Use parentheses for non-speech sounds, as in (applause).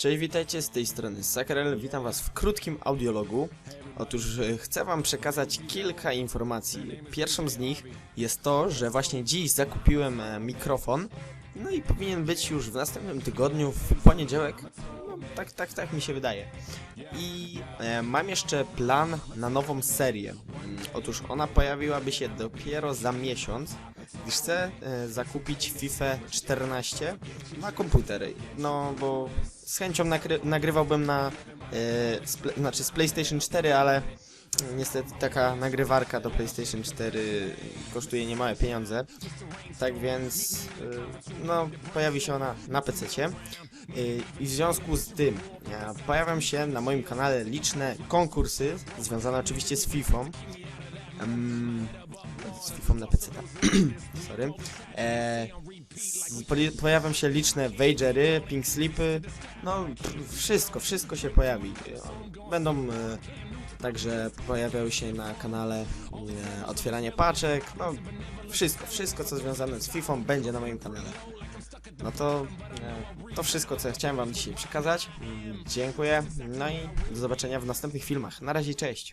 Cześć, witajcie z tej strony Sakrel. Witam Was w krótkim audiologu. Otóż e, chcę Wam przekazać kilka informacji. Pierwszą z nich jest to, że właśnie dziś zakupiłem e, mikrofon. No i powinien być już w następnym tygodniu, w poniedziałek. No, tak, tak, tak mi się wydaje. I e, mam jeszcze plan na nową serię. Mm, Otóż ona pojawiłaby się dopiero za miesiąc, chcę e, zakupić FIFA 14 na komputer. No bo z chęcią nagry nagrywałbym na, e, z, znaczy z PlayStation 4, ale niestety taka nagrywarka do PlayStation 4 kosztuje niemałe pieniądze. Tak więc, e, no, pojawi się ona na PC. I w związku z tym e, pojawią się na moim kanale liczne konkursy związane oczywiście z FIFA. Em, z FIFA na PC. (clears throat) Sorry. E, pojawią się liczne wagery, pink slipy. No, wszystko, wszystko się pojawi. Będą e, także pojawiały się na kanale e, otwieranie paczek. No, wszystko, wszystko co związane z FIFA będzie na moim kanale. No to e, to wszystko, co ja chciałem Wam dzisiaj przekazać. Dziękuję. No i do zobaczenia w następnych filmach. Na razie, cześć.